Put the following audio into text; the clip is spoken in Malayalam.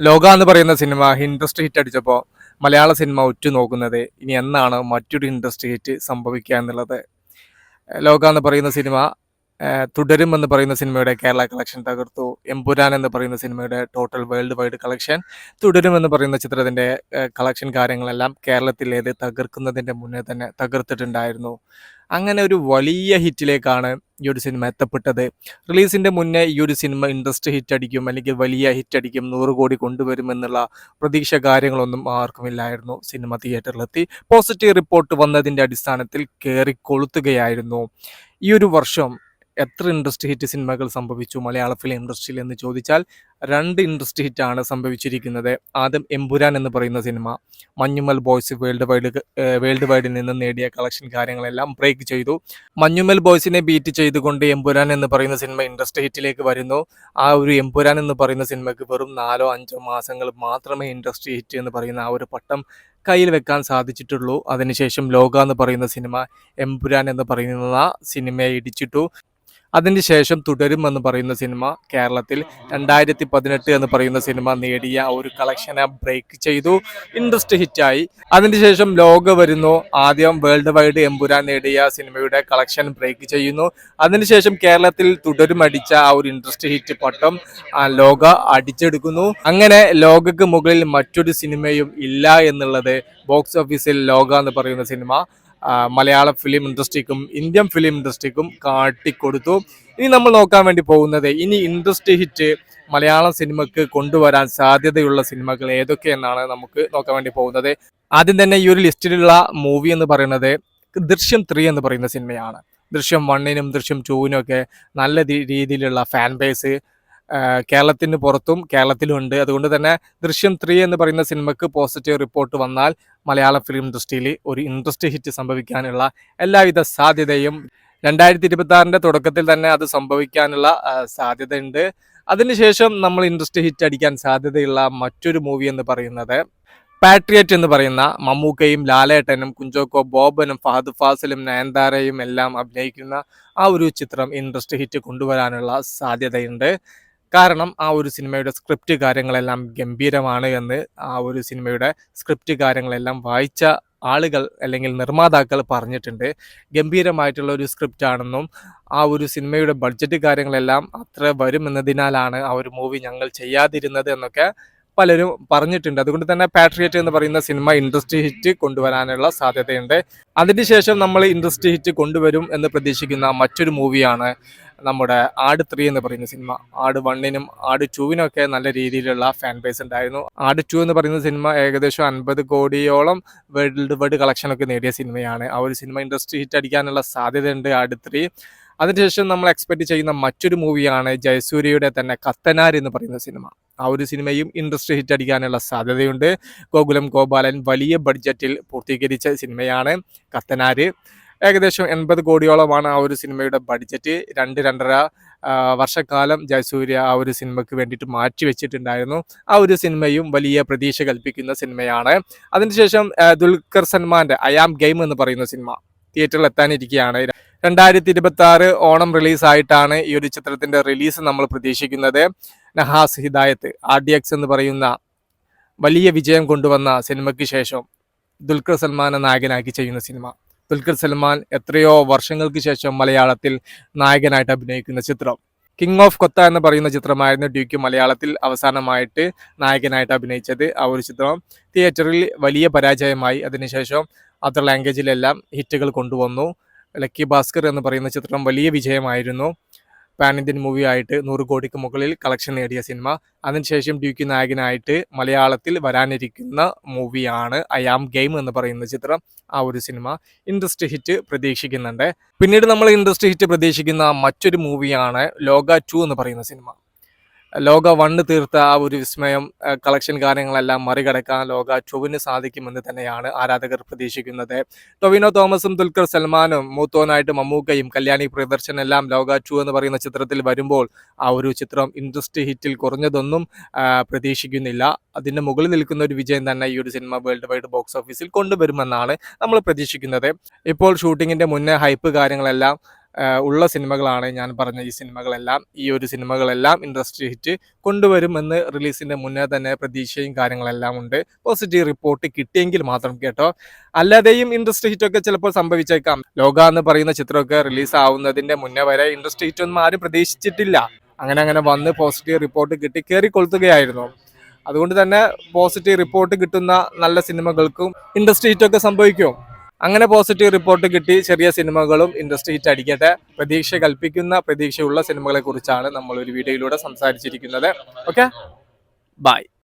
ലോക എന്ന് പറയുന്ന സിനിമ ഇൻഡസ്ട്രി ഹിറ്റ് അടിച്ചപ്പോൾ മലയാള സിനിമ ഉറ്റുനോക്കുന്നത് ഇനി എന്നാണ് മറ്റൊരു ഇൻഡസ്ട്രി ഹിറ്റ് സംഭവിക്കുക എന്നുള്ളത്? ലോക എന്ന് പറയുന്ന സിനിമ തുടരും എന്ന് പറയുന്ന സിനിമയുടെ കേരള കളക്ഷൻ തകർത്തു. എമ്പുരാൻ എന്ന് പറയുന്ന സിനിമയുടെ ടോട്ടൽ വേൾഡ് വൈഡ് കളക്ഷൻ തുടരും എന്ന് പറയുന്ന ചിത്രത്തിന്റെ കളക്ഷൻ കാര്യങ്ങളെല്ലാം കേരളത്തിലേത് തകർക്കുന്നതിന്റെ മുന്നേ തന്നെ തകർത്തിട്ടുണ്ടായിരുന്നു. അങ്ങനെ ഒരു വലിയ ഹിറ്റിലേക്കാണ് ഈ ഒരു സിനിമ എത്തപ്പെട്ടത്. റിലീസിന്റെ മുന്നേ ഈ ഒരു സിനിമ ഇൻഡസ്ട്രി ഹിറ്റ് അടിക്കും അല്ലെങ്കിൽ വലിയ ഹിറ്റ് അടിക്കും നൂറ് കോടി കൊണ്ടുവരും എന്നുള്ള പ്രതീക്ഷ കാര്യങ്ങളൊന്നും ആർക്കുമില്ലായിരുന്നു സിനിമ തിയേറ്ററിലെത്തി പോസിറ്റീവ് റിപ്പോർട്ട് വന്നതിന്റെ അടിസ്ഥാനത്തിൽ കയറി കൊളുത്തുകയായിരുന്നു. ഈ ഒരു വർഷം എത്ര ഇൻഡസ്ട്രി ഹിറ്റ് സിനിമകൾ സംഭവിച്ചു മലയാള ഫിലിം ഇൻഡസ്ട്രിയിൽ എന്ന് ചോദിച്ചാൽ രണ്ട് ഇൻഡസ്ട്രി ഹിറ്റാണ് സംഭവിച്ചിരിക്കുന്നത്. ആദ്യം എമ്പുരാൻ എന്ന് പറയുന്ന cinema. Manjummel boys world wide world വൈഡിൽ നിന്ന് നേടിയ കളക്ഷൻ കാര്യങ്ങളെല്ലാം ബ്രേക്ക് ചെയ്തു. മഞ്ഞുമൽ ബോയ്സിനെ ബീറ്റ് ചെയ്തുകൊണ്ട് എമ്പുരാൻ എന്ന് പറയുന്ന സിനിമ ഇൻഡസ്ട്രി ഹിറ്റിലേക്ക് വരുന്നു. ആ ഒരു എമ്പുരാൻ എന്ന് പറയുന്ന സിനിമയ്ക്ക് വെറും നാലോ അഞ്ചോ മാസങ്ങൾ മാത്രമേ ഇൻഡസ്ട്രി ഹിറ്റ് എന്ന് പറയുന്ന ആ ഒരു പട്ടം കയ്യിൽ വെക്കാൻ സാധിച്ചിട്ടുള്ളൂ. അതിനുശേഷം ലോക എന്ന് പറയുന്ന സിനിമ എമ്പുരാൻ എന്ന് പറയുന്ന സിനിമയെ ഇടിച്ചിട്ടു. അതിനുശേഷം തുടരും എന്ന് പറയുന്ന സിനിമ കേരളത്തിൽ രണ്ടായിരത്തി പതിനെട്ട് എന്ന് പറയുന്ന സിനിമ നേടിയ ഒരു കളക്ഷനെ ബ്രേക്ക് ചെയ്തു. ഇൻഡസ്ട്രി ഹിറ്റായി. അതിനുശേഷം ലോക വരുന്നു. ആദ്യം വേൾഡ് വൈഡ് എമ്പുരാൻ നേടിയ സിനിമയുടെ കളക്ഷൻ ബ്രേക്ക് ചെയ്യുന്നു. അതിനുശേഷം കേരളത്തിൽ തുടരും അടിച്ച ആ ഒരു ഇൻഡസ്ട്രി ഹിറ്റ് പട്ടം ലോക അടിച്ചെടുക്കുന്നു. അങ്ങനെ ലോകക്ക് മുകളിൽ മറ്റൊരു സിനിമയും ഇല്ല എന്നുള്ളത് ബോക്സ് ഓഫീസിൽ ലോക എന്ന് പറയുന്ന സിനിമ. മലയാള ഫിലിം ഇൻഡസ്ട്രിക്കും ഇന്ത്യൻ ഫിലിം ഇൻഡസ്ട്രിക്കും കാട്ടിക്കൊടുത്തു. ഇനി നമ്മൾ നോക്കാൻ വേണ്ടി പോകുന്നത് ഇനി ഇൻഡസ്ട്രി ഹിറ്റ് മലയാള സിനിമക്ക് കൊണ്ടുവരാൻ സാധ്യതയുള്ള സിനിമകൾ ഏതൊക്കെയെന്നാണ് നമുക്ക് നോക്കാൻ വേണ്ടി പോകുന്നത്. ആദ്യം തന്നെ ഈ ഒരു ലിസ്റ്റിലുള്ള മൂവി എന്ന് പറയുന്നത് ദൃശ്യം ത്രീ എന്ന് പറയുന്ന സിനിമയാണ്. ദൃശ്യം വണ്ണിനും ദൃശ്യം ടൂവിനും ഒക്കെ നല്ല രീതിയിലുള്ള ഫാൻ ബേസ് കേരളത്തിന് പുറത്തും കേരളത്തിലുമുണ്ട് അതുകൊണ്ട് തന്നെ ദൃശ്യം ത്രീ എന്ന് പറയുന്ന സിനിമയ്ക്ക് പോസിറ്റീവ് റിപ്പോർട്ട് വന്നാൽ മലയാള ഫിലിം ഇൻഡസ്ട്രിയിൽ ഒരു ഇൻഡസ്ട്രി ഹിറ്റ് സംഭവിക്കാനുള്ള എല്ലാവിധ സാധ്യതയും രണ്ടായിരത്തി ഇരുപത്തി ആറിന്റെ തുടക്കത്തിൽ തന്നെ അത് സംഭവിക്കാനുള്ള സാധ്യതയുണ്ട്. അതിനുശേഷം നമ്മൾ ഇൻഡസ്ട്രി ഹിറ്റ് അടിക്കാൻ സാധ്യതയുള്ള മറ്റൊരു മൂവി എന്ന് പറയുന്നത് പാട്രിയറ്റ് എന്ന് പറയുന്ന മമ്മൂക്കയും ലാലേട്ടനും കുഞ്ചോക്കോ ബോബനും ഫഹദ് ഫാസിലും നയൻതാരയും എല്ലാം അഭിനയിക്കുന്ന ആ ഒരു ചിത്രം ഇൻഡസ്ട്രി ഹിറ്റ് കൊണ്ടുവരാനുള്ള സാധ്യതയുണ്ട്. കാരണം ആ ഒരു സിനിമയുടെ സ്ക്രിപ്റ്റ് കാര്യങ്ങളെല്ലാം ഗംഭീരമാണ് എന്ന് ആ ഒരു സിനിമയുടെ സ്ക്രിപ്റ്റ് കാര്യങ്ങളെല്ലാം വായിച്ച ആളുകൾ അല്ലെങ്കിൽ നിർമ്മാതാക്കൾ പറഞ്ഞിട്ടുണ്ട്. ഗംഭീരമായിട്ടുള്ള ഒരു സ്ക്രിപ്റ്റ് ആണെന്നും ആ ഒരു സിനിമയുടെ ബഡ്ജറ്റ് കാര്യങ്ങളെല്ലാം അത്ര വരുമെന്നതിനാലാണ് ആ ഒരു മൂവി ഞങ്ങൾ ചെയ്യാതിരുന്നത് എന്നൊക്കെ പലരും പറഞ്ഞിട്ടുണ്ട്. അതുകൊണ്ട് തന്നെ പാട്രിയറ്റ് എന്ന് പറയുന്ന സിനിമ ഇൻഡസ്ട്രി ഹിറ്റ് കൊണ്ടുവരാനുള്ള സാധ്യതയുണ്ട്. അതിനുശേഷം നമ്മൾ ഇൻഡസ്ട്രി ഹിറ്റ് കൊണ്ടുവരും എന്ന് പ്രതീക്ഷിക്കുന്ന മറ്റൊരു മൂവിയാണ് നമ്മുടെ ആട് ത്രീ എന്ന് പറയുന്ന സിനിമ. ആട് വണ്ണിനും ആട് ടുവിനും ഒക്കെ നല്ല രീതിയിലുള്ള ഫാൻ ബേസ് ഉണ്ടായിരുന്നു. ആട് ടു എന്ന് പറയുന്ന സിനിമ ഏകദേശം അൻപത് കോടിയോളം വേൾഡ് വൈഡ് കളക്ഷൻ ഒക്കെ നേടിയ സിനിമയാണ്. ആ ഒരു സിനിമ ഇൻഡസ്ട്രി ഹിറ്റ് അടിക്കാനുള്ള സാധ്യതയുണ്ട് ആട് ത്രീ അതിനുശേഷം നമ്മൾ എക്സ്പെക്ട് ചെയ്യുന്ന മറ്റൊരു മൂവിയാണ് ജയസൂര്യയുടെ തന്നെ കത്തനാർ എന്ന് പറയുന്ന സിനിമ. ആ ഒരു സിനിമയും ഇൻഡസ്ട്രി ഹിറ്റ് അടിക്കാനുള്ള സാധ്യതയുണ്ട്. ഗോകുലം ഗോപാലൻ വലിയ ബഡ്ജറ്റിൽ പൂർത്തീകരിച്ച സിനിമയാണ് കത്തനാര്. ഏകദേശം എൺപത് കോടിയോളമാണ് ആ ഒരു സിനിമയുടെ ബഡ്ജറ്റ്. രണ്ട് രണ്ടര വർഷക്കാലം ജയസൂര്യ ആ ഒരു സിനിമയ്ക്ക് വേണ്ടിയിട്ട് മാറ്റി വെച്ചിട്ടുണ്ടായിരുന്നു. ആ ഒരു സിനിമയും വലിയ പ്രതീക്ഷ കൽപ്പിക്കുന്ന സിനിമയാണ്. അതിനുശേഷം ദുൽഖർ സൽമാന്റെ ആം ഗെയിം എന്ന് പറയുന്ന സിനിമ തിയേറ്ററിൽ എത്താനിരിക്കുകയാണ്. രണ്ടായിരത്തി ഇരുപത്തി ആറ് ഓണം റിലീസായിട്ടാണ് ഈ ഒരു ചിത്രത്തിന്റെ റിലീസ് നമ്മൾ പ്രതീക്ഷിക്കുന്നത്. നഹാസ് ഹിദായത്ത് ആർ ഡി എക്സ് എന്ന് പറയുന്ന വലിയ വിജയം കൊണ്ടുവന്ന സിനിമയ്ക്ക് ശേഷം ദുൽഖർ സൽമാനെ നായകനാക്കി ചെയ്യുന്ന സിനിമ. ദുൽഖർ സൽമാൻ എത്രയോ വർഷങ്ങൾക്ക് ശേഷം മലയാളത്തിൽ നായകനായിട്ട് അഭിനയിക്കുന്ന ചിത്രം. കിങ് ഓഫ് കൊത്ത എന്ന് പറയുന്ന ചിത്രമായിരുന്നു ഡ്യൂക്ക് മലയാളത്തിൽ അവസാനമായിട്ട് നായകനായിട്ട് അഭിനയിച്ചത് ആ ഒരു ചിത്രം. തിയേറ്ററിൽ വലിയ പരാജയമായി. അതിനുശേഷം അതർ ലാംഗ്വേജിലെല്ലാം ഹിറ്റുകൾ കൊണ്ടുവന്നു. ലക്കി ഭാസ്കർ എന്ന് പറയുന്ന ചിത്രം വലിയ വിജയമായിരുന്നു. പാൻ ഇന്ത്യൻ മൂവി ആയിട്ട് നൂറ് കോടിക്ക് മുകളിൽ കളക്ഷൻ നേടിയ സിനിമ അതിനുശേഷം ഡ്യൂക്കി നായകനായിട്ട് മലയാളത്തിൽ വരാനിരിക്കുന്ന മൂവിയാണ് ഐ ആം ഗെയിം എന്ന് പറയുന്ന ചിത്രം ആ ഒരു സിനിമ ഇൻഡസ്ട്രി ഹിറ്റ് പ്രതീക്ഷിക്കുന്നുണ്ട്. പിന്നീട് നമ്മൾ ഇൻഡസ്ട്രി ഹിറ്റ് പ്രതീക്ഷിക്കുന്ന മറ്റൊരു മൂവിയാണ് ലോക ടു എന്ന് പറയുന്ന സിനിമ ലോക വണ്ണ് തീർത്ത ആ ഒരു വിസ്മയം കളക്ഷൻ കാര്യങ്ങളെല്ലാം മറികടക്കാൻ ലോക ടൊവിന് സാധിക്കുമെന്ന് തന്നെയാണ് ആരാധകർ പ്രതീക്ഷിക്കുന്നത്. ടൊവിനോ തോമസും ദുൽഖർ സൽമാനും മൂത്തോനായിട്ട് മമ്മൂക്കയും കല്യാണി പ്രിയദർശൻ എല്ലാം ലോക ടു എന്ന് പറയുന്ന ചിത്രത്തിൽ വരുമ്പോൾ ആ ഒരു ചിത്രം ഇൻഡസ്ട്രി ഹിറ്റിൽ കുറഞ്ഞതൊന്നും പ്രതീക്ഷിക്കുന്നില്ല. അതിന്റെ മുകളിൽ നിൽക്കുന്ന ഒരു വിജയം തന്നെ ഈ ഒരു സിനിമ വേൾഡ് വൈഡ് ബോക്സ് ഓഫീസിൽ കൊണ്ടുവരുമെന്നാണ് നമ്മൾ പ്രതീക്ഷിക്കുന്നത്. ഇപ്പോൾ ഷൂട്ടിങ്ങിന്റെ മുന്നേ ഹൈപ്പ് കാര്യങ്ങളെല്ലാം ഉള്ള സിനിമകളാണ് ഞാൻ പറഞ്ഞ ഈ സിനിമകളെല്ലാം. ഈ ഒരു സിനിമകളെല്ലാം ഇൻഡസ്ട്രി ഹിറ്റ് കൊണ്ടുവരുമെന്ന് റിലീസിന്റെ മുന്നേ തന്നെ പ്രതീക്ഷയും കാര്യങ്ങളെല്ലാം ഉണ്ട്. പോസിറ്റീവ് റിപ്പോർട്ട് കിട്ടിയെങ്കിൽ മാത്രം കേട്ടോ. അല്ലാതെയും ഇൻഡസ്ട്രി ഹിറ്റൊക്കെ ചിലപ്പോൾ സംഭവിച്ചേക്കാം. ലോക എന്ന് പറയുന്ന ചിത്രമൊക്കെ റിലീസ് ആവുന്നതിന്റെ മുന്നേ വരെ ഇൻഡസ്ട്രി ഹിറ്റ് ഒന്നും ആരും പ്രതീക്ഷിച്ചിട്ടില്ല. അങ്ങനെ അങ്ങനെ വന്ന് പോസിറ്റീവ് റിപ്പോർട്ട് കിട്ടി കയറി കൊളുത്തുകയായിരുന്നു. അതുകൊണ്ട് തന്നെ പോസിറ്റീവ് റിപ്പോർട്ട് കിട്ടുന്ന നല്ല സിനിമകൾക്കും ഇൻഡസ്ട്രി ഹിറ്റൊക്കെ സംഭവിക്കും. അങ്ങനെ പോസിറ്റീവ് റിപ്പോർട്ട് കിട്ടി ചെറിയ സിനിമകളും ഇൻഡസ്ട്രി ഹിറ്റ് അടിക്കട്ടെ. പ്രതീക്ഷ കൽപ്പിക്കുന്ന പ്രതീക്ഷയുള്ള സിനിമകളെ കുറിച്ചാണ് നമ്മൾ ഒരു വീഡിയോയിലൂടെ സംസാരിച്ചിരിക്കുന്നത്. Okay bye